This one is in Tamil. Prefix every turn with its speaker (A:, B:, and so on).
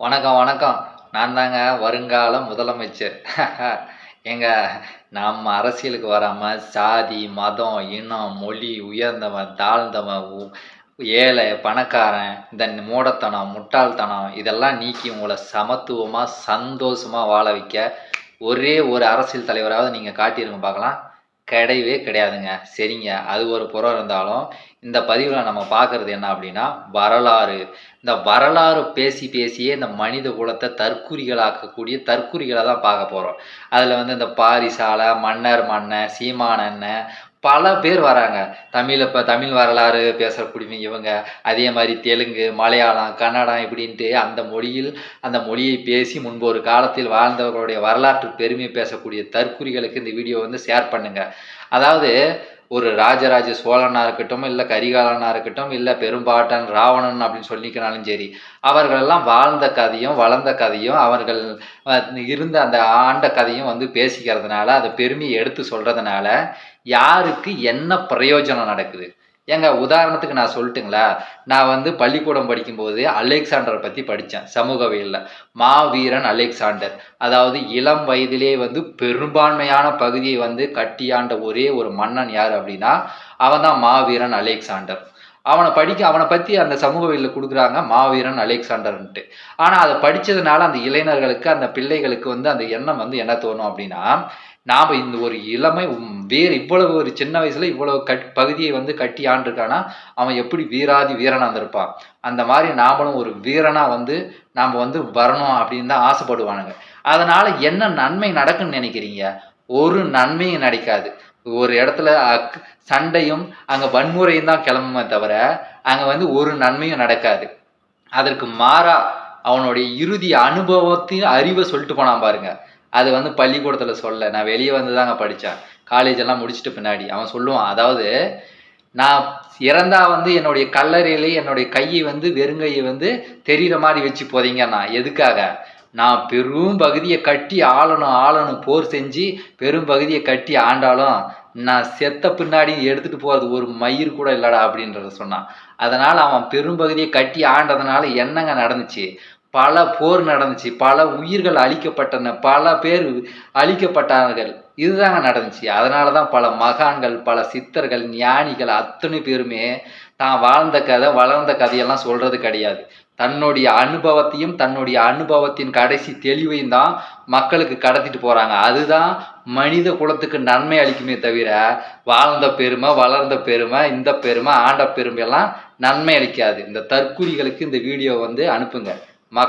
A: வணக்கம் வணக்கம். நான் தாங்க வருங்கால முதலமைச்சர். ஏங்க நம்ம அரசியலுக்கு வராமல் சாதி மதம் இனம் மொழி உயர்ந்தவன் தாழ்ந்தவன் ஏழை பணக்காரன் இந்த மூடத்தனம் முட்டாள்தனம் இதெல்லாம் நீக்கி உங்களை சமத்துவமாக சந்தோஷமாக வாழ வைக்க ஒரே ஒரு அரசியல் தலைவராவது நீங்கள் காட்டியிருங்க பார்க்கலாம். கிடையவே கிடையாதுங்க. சரிங்க. அது ஒரு புறம் இருந்தாலும் இந்த பதிவில் நம்ம பார்க்குறது என்ன அப்படின்னா வரலாறு. இந்த வரலாறு பேசி பேசியே இந்த மனித குலத்தை தற்குறிகளாக்கக்கூடிய தற்குறிகளை தான் பார்க்க போகிறோம் அதில் வந்து இந்த பாரிசாலை மன்னர் மன்னன் சீமானண்ணன் பல பேர் வராங்க. தமிழ் இப்போ தமிழ் வரலாறு பேசக்கூடிய இவங்க. அதே மாதிரி தெலுங்கு மலையாளம் கன்னடம் இப்படின்ட்டு அந்த மொழியில் அந்த மொழியை பேசி முன்பு ஒரு காலத்தில் வாழ்ந்தவர்களுடைய வரலாற்று பெருமை பேசக்கூடிய தற்குறிகளுக்கு இந்த வீடியோ வந்து ஷேர் பண்ணுங்க. அதாவது ஒரு ராஜராஜ சோழனா இருக்கட்டும் இல்லை கரிகாலனா இருக்கட்டும் இல்லை பெரும்பாட்டன் ராவணன் அப்படின்னு சொல்லிக்கினாலும் சரி அவர்களெல்லாம் வாழ்ந்த கதையும் வளர்ந்த கதையும் அவர்கள் இருந்த அந்த ஆண்ட கதையும் வந்து பேசிக்கிறதுனால அதை பெருமையை எடுத்து சொல்கிறதுனால யாருக்கு என்ன பிரயோஜனம் நடக்குது? ஏங்க உதாரணத்துக்கு நான் சொல்லிட்டுங்களா? நான் வந்து பள்ளிக்கூடம் படிக்கும்போது அலெக்சாண்டரை பற்றி படித்தேன் சமூகவியலில் மாவீரன் அலெக்சாண்டர். அதாவது இளம் வயதிலே வந்து பெரும்பான்மையான பகுதியை வந்து கட்டியாண்ட ஒரே ஒரு மன்னன் யார் அப்படின்னா அவன் தான் மாவீரன் அலெக்சாண்டர். அவனை படிக்க அவனை பற்றி அந்த சமூகவியலில் கொடுக்குறாங்க மாவீரன் அலெக்சாண்டர்ன்ட்டு. ஆனால் அதை படித்ததுனால அந்த இளைஞர்களுக்கு அந்த பிள்ளைகளுக்கு வந்து அந்த எண்ணம் வந்து என்ன தோணும் அப்படின்னா நாம் இந்த ஒரு இளமை வீர வேறு இவ்வளவு ஒரு சின்ன வயசுல இவ்வளவு கட் பகுதியை வந்து கட்டி ஆண்டிருக்கானா? அவன் எப்படி வீராதி வீரனா இருந்திருப்பான்? அந்த மாதிரி நாமளும் ஒரு வீரனா வந்து நாம் வந்து வரணும் அப்படின்னு தான் ஆசைப்படுவானுங்க. அதனால என்ன நன்மை நடக்குன்னு நினைக்கிறீங்க? ஒரு நன்மையும் நடக்காது. ஒரு இடத்துல சண்டையும் அங்க வன்முறையும் தான் கிளம்புமே தவிர அங்க வந்து ஒரு நன்மையும் நடக்காது. அதற்கு மாறா அவனுடைய இறுதி அனுபவத்தையும் அறிவை சொல்லிட்டு போனான் பாருங்க. அது வந்து பள்ளிக்கூடத்துல சொல்ல நான் வெளியே வந்து தாங்க படித்தேன் காலேஜ் எல்லாம் முடிச்சுட்டு பின்னாடி அவன் சொல்லுவான் அதாவது நான் இறந்தா வந்து என்னுடைய கல்லறையிலே என்னுடைய கையை வந்து வெறுங்கையை வந்து தெரிகிற மாதிரி வச்சு போதீங்கன்னா எதுக்காக? நான் பெரும் பகுதியை கட்டி ஆளணும் ஆளணும் போர் செஞ்சு பெரும் பகுதியை கட்டி ஆண்டாலும் நான் செத்த பின்னாடி எடுத்துட்டு போறது ஒரு மயிர் கூட இல்லடா அப்படின்றத சொன்னான். அதனால அவன் பெரும்பகுதியை கட்டி ஆண்டதுனால என்னங்க நடந்துச்சு? பல போர் நடந்துச்சு பல உயிர்கள் அழிக்கப்பட்டன பல பேர் அழிக்கப்பட்டார்கள். இதுதாங்க நடந்துச்சு. அதனால தான் பல மகான்கள் பல சித்தர்கள் ஞானிகள் அத்தனை பேருமே தான் வாழ்ந்த கதை வளர்ந்த கதையெல்லாம் சொல்றது கிடையாது. தன்னுடைய அனுபவத்தையும் தன்னுடைய அனுபவத்தின் கடைசி தெளிவையும் தான் மக்களுக்கு கடத்திட்டு போறாங்க. அதுதான் மனித குலத்துக்கு நன்மை அளிக்குமே தவிர வாழ்ந்த பெருமை வளர்ந்த பெருமை இந்த பெருமை ஆண்ட பெருமை எல்லாம் நன்மை அளிக்காது. இந்த தற்குறிகளுக்கு இந்த வீடியோ வந்து அனுப்புங்க. மக்கள்